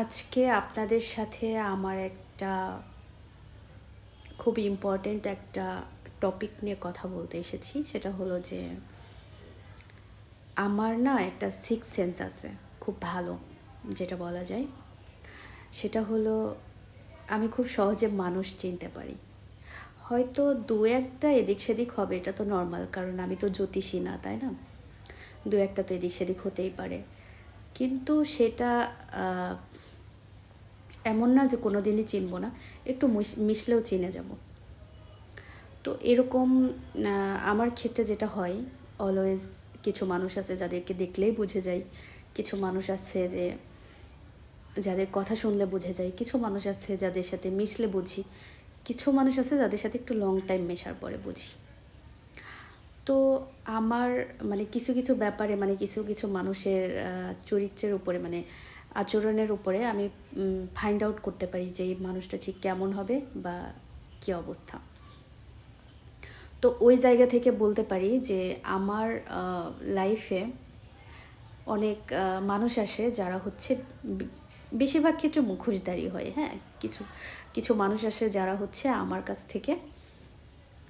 আজকে আপনাদের সাথে আমার একটা খুব ইম্পর্ট্যান্ট একটা টপিক নিয়ে কথা বলতে এসেছি। সেটা হলো যে, আমার না একটা সিক্স সেন্স আছে, খুব ভালো, যেটা বলা যায়। সেটা হলো, আমি খুব সহজে মানুষ চিনতে পারি। হয়তো দু একটা এদিক সেদিক হবে, এটা তো নর্মাল কারণ আমি তো জ্যোতিষী না, তাই না? দু একটা তো এদিক সেদিক হতেই পারে। কিন্তু সেটা এমন না যে কোনো দিনই চিনবো না, একটু মিশ- মিশলেও চিনে যাব। তো এরকম আমার ক্ষেত্রে যেটা হয় অলওয়েজ কিছু মানুষ আছে যাদেরকে দেখলেই বুঝে যায় কিছু মানুষ আছে যে, যাদের কথা শুনলে বুঝে যায় কিছু মানুষ আছে যাদের সাথে মিশলে বুঝি, কিছু মানুষ আছে যাদের সাথে একটু লং টাইম মেশার পরে বুঝি। তো আমার মানে কিছু কিছু ব্যাপারে মানে কিছু কিছু মানুষের চরিত্রের উপরে মানে আচরণের উপরে আমি ফাইন্ড আউট করতে পারি যে এই মানুষটা ঠিক কেমন হবে বা কী অবস্থা। তো ওই জায়গা থেকে বলতে পারি যে আমার লাইফে অনেক মানুষ আসে যারা হচ্ছে বেশিরভাগ ক্ষেত্রে মুখোশধারী হয় হ্যাঁ? কিছু কিছু মানুষ আসে যারা হচ্ছে আমার কাছ থেকে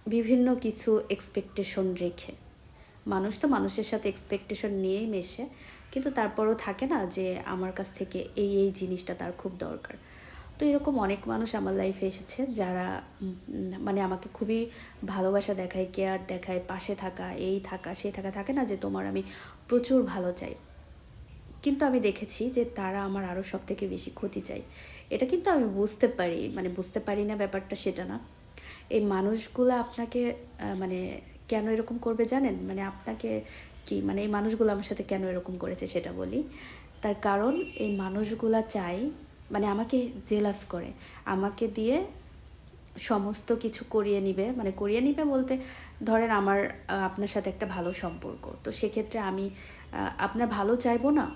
বিভিন্ন কিছু এক্সপেকটেশন রেখে। মানুষ তো মানুষের সাথে এক্সপেকটেশন নিয়েই মেশে, কিন্তু তারপরও থাকে না যে আমার কাছ থেকে এই এই জিনিসটা তার খুব দরকার। তো এরকম অনেক মানুষ আমার লাইফে এসেছে যারা মানে আমাকে খুবই ভালোবাসা দেখায় কেয়ার দেখায়, পাশে থাকা, এই থাকা সেই থাকা, থাকে না যে তোমার আমি প্রচুর ভালো চাই। কিন্তু আমি দেখেছি যে তারা আমার আরও সব থেকে বেশি ক্ষতি চাই এটা কিন্তু আমি বুঝতে পারি মানে বুঝতে পারি না ব্যাপারটা সেটা না। এই মানুষগুলো আপনাকে মানে কেন এরকম করবে জানেন? মানে আপনাকে কি মানে এই মানুষগুলো আমার সাথে কেন এরকম করেছে সেটা বলি। তার কারণ এই মানুষগুলা চাই মানে আমাকে জেলাস করে। আমাকে দিয়ে সমস্ত কিছু করিয়ে নিবে। মানে করিয়ে নিবে বলতে ধরেন আমার আপনার সাথে একটা ভালো সম্পর্ক। তো সেক্ষেত্রে আমি আপনার ভালো চাইব না?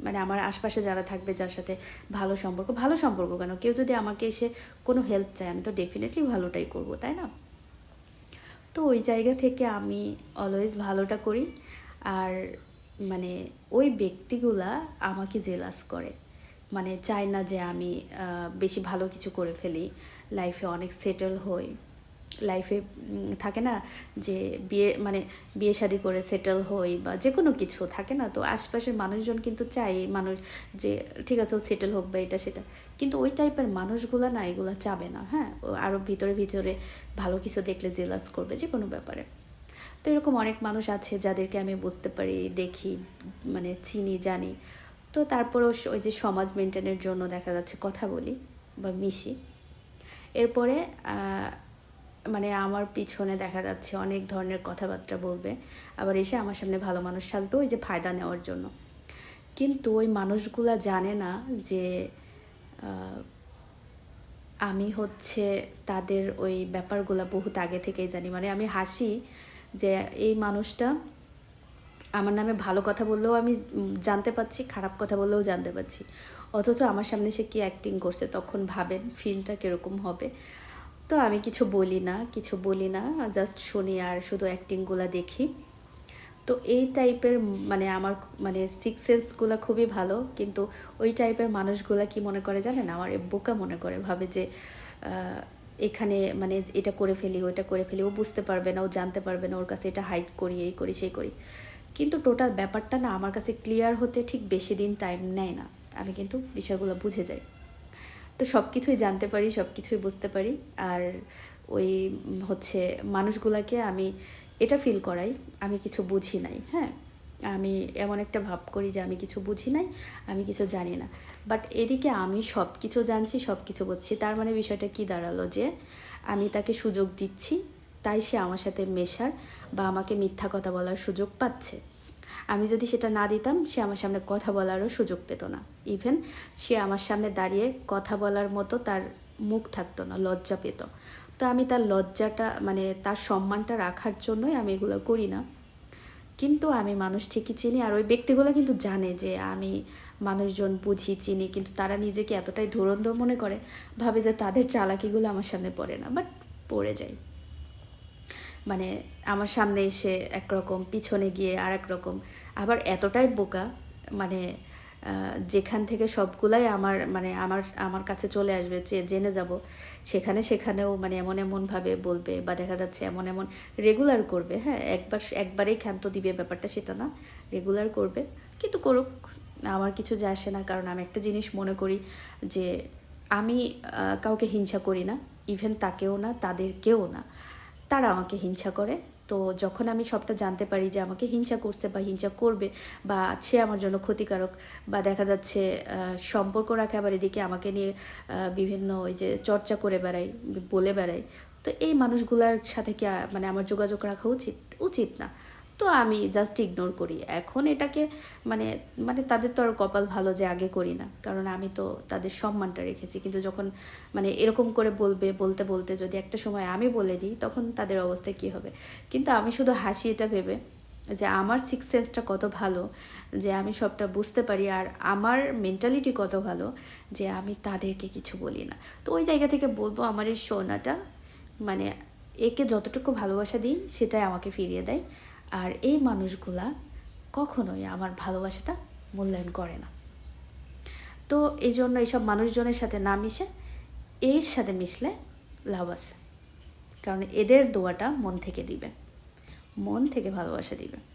মানে আমার আশপাশে যারা থাকবে, যার সাথে ভালো সম্পর্ক ভালো সম্পর্ক কেন? কেউ যদি আমাকে এসে কোনো হেল্প চায়, আমি তো ডেফিনেটলি ভালোটাই করব, তাই না? তো ওই জায়গা থেকে আমি অলওয়েজ ভালোটা করি। আর মানে ওই ব্যক্তিগুলা আমাকে জেলাস করে। মানে চায় না যে আমি বেশি ভালো কিছু করে ফেলি। লাইফে অনেক সেটেল হই। লাইফে থাকে না যে বিয়ে মানে বিয়ে শাদি করে সেটেল হই বা যে কোনো কিছু থাকে না, তো আশপাশের মানুষজন কিন্তু চায় মানুষ যে, ঠিক আছে, ও সেটেল হোক বা এটা সেটা। কিন্তু ওই টাইপের মানুষগুলো না এগুলো চাবে না হ্যাঁ? আরও ভিতরে ভিতরে ভালো কিছু দেখলে জেলাস করবে যে কোনো ব্যাপারে। তো এরকম অনেক মানুষ আছে যাদেরকে আমি বুঝতে পারি, দেখি মানে চিনি, জানি। তো তারপরেও ওই যে সমাজ মেনটেনের জন্য দেখা যাচ্ছে কথা বলি বা মিশি। এরপরে মানে আমার পিছনে দেখা যাচ্ছে অনেক ধরনের কথাবার্তা বলবে। আবার এসে আমার সামনে ভালো মানুষ সাজবে ওই যে ফায়দা নেওয়ার জন্য। কিন্তু ওই মানুষগুলা জানে না যে আমি হচ্ছে তাদের ওই ব্যাপারগুলা বহুত আগে থেকেই জানি। মানে আমি হাসি যে এই মানুষটা আমার নামে ভালো কথা বললেও আমি জানতে পাচ্ছি খারাপ কথা বললেও জানতে পাচ্ছি অথচ আমার সামনে সে কি অ্যাক্টিং করছে, তখন ভাবেন ফিলটা কীরকম হবে। তো আমি কিছু বলি না, কিছু বলি না জাস্ট শুনি আর শুধু অ্যাক্টিংগুলো দেখি। তো এই টাইপের মানে আমার মানে সিক্স সেন্সগুলো খুবই ভালো, কিন্তু ওই টাইপের মানুষগুলা কি মনে করে জানেন? আমার বোকা মনে করে, ভাবে যে এখানে মানে এটা করে ফেলি, ওইটা করে ফেলি, ও বুঝতে পারবে না, ও জানতে পারবে না, ওর কাছে এটা হাইড করি, এই করি, সেই করি। কিন্তু টোটাল ব্যাপারটা না আমার কাছে ক্লিয়ার হতে ঠিক বেশি দিন টাইম নেয় না। আমি কিন্তু বিষয়গুলো বুঝে যাই। তো সব কিছুই জানতে পারি সব কিছুই বুঝতে পারি। আর ওই হচ্ছে মানুষগুলাকে আমি এটা ফিল করাই, আমি কিছু বুঝি নাই হ্যাঁ? আমি এমন একটা ভাব করি যে আমি কিছু বুঝি নাই, আমি কিছু জানি না। বাট এদিকে আমি সব কিছু জানছি সব কিছু বুঝছি, তার মানে বিষয়টা কি দাঁড়াল যে আমি তাকে সুযোগ দিচ্ছি, তাই সে আমার সাথে মেশার বা আমাকে মিথ্যা কথা বলার সুযোগ পাচ্ছে। আমি যদি সেটা না দিতাম, সে আমার সামনে কথা বলারও সুযোগ পেত না। ইভেন সে আমার সামনে দাঁড়িয়ে কথা বলার মতো তার মুখ থাকতো না, লজ্জা পেত। তো আমি তার লজ্জাটা মানে তার সম্মানটা রাখার জন্যই আমি এগুলো করি না। কিন্তু আমি মানুষ ঠিকই চিনি, আর ওই ব্যক্তিগুলো কিন্তু জানে যে আমি মানুষজন বুঝি, চিনি, কিন্তু তারা নিজেকে এতটাই ধুরন্ধর মনে করে, ভাবে যে তাদের চালাকিগুলো আমার সামনে পড়ে না বাট পড়ে যায়। মানে আমার সামনে এসে একরকম, পিছনে গিয়ে আর রকম আবার এতটাই বোকা মানে যেখান থেকে সবগুলাই আমার মানে আমার আমার কাছে চলে আসবে, যে জেনে যাব, সেখানে সেখানেও মানে এমন এমনভাবে বলবে বা দেখা যাচ্ছে এমন এমন রেগুলার করবে হ্যাঁ? একবার, একবারেই ক্ষান্ত দিবে ব্যাপারটা, সেটা না। রেগুলার করবে, কিন্তু করুক। আমার কিছু যায় আসে না, কারণ আমি একটা জিনিস মনে করি যে, আমি কাউকে হিংসা করি না ইভেন তাকেও না, তাদেরকেও না। তারা আমাকে হিংসা করে। তো যখন আমি সবটা জানতে পারি যে আমাকে হিংসা করছে বা হিংসা করবে বা সে আমার জন্য ক্ষতিকারক বা দেখা যাচ্ছে সম্পর্ক রাখে আবার এদিকে আমাকে নিয়ে বিভিন্ন ওই যে চর্চা করে বেড়াই বলে বেড়াই তো এই মানুষগুলোর সাথে কি মানে আমার যোগাযোগ রাখা উচিত? উচিত না। তো আমি জাস্ট ইগনোর করি। এখন এটাকে মানে মানে তাদের তো আর কপাল ভালো যে আগে করি না। কারণ আমি তো তাদের সম্মানটা রেখেছি। কিন্তু যখন মানে এরকম করে বলবে, বলতে বলতে যদি একটা সময় আমি বলে দিই, তখন তাদের অবস্থা কি হবে? কিন্তু আমি শুধু হাসি এটা ভেবে যে আমার সিক্স সেন্সটা কত ভালো, যে আমি সবটা বুঝতে পারি আর আমার মেন্টালিটি কত ভালো যে আমি তাদেরকে কিছু বলি না। তো ওই জায়গা থেকে বলব আমার এই সোনাটা মানে একে যতটুকু ভালোবাসা দিই, সেটাই আমাকে ফিরিয়ে দেয়। আর এই মানুষগুলা কখনোই আমার ভালোবাসাটা মূল্যায়ন করে না। তো এই জন্য এইসব মানুষজনের সাথে না মিশে, এর সাথে মিশলে লাভ আছে। কারণ এদের দোয়াটা মন থেকে দিবে। মন থেকে ভালোবাসা দিবে।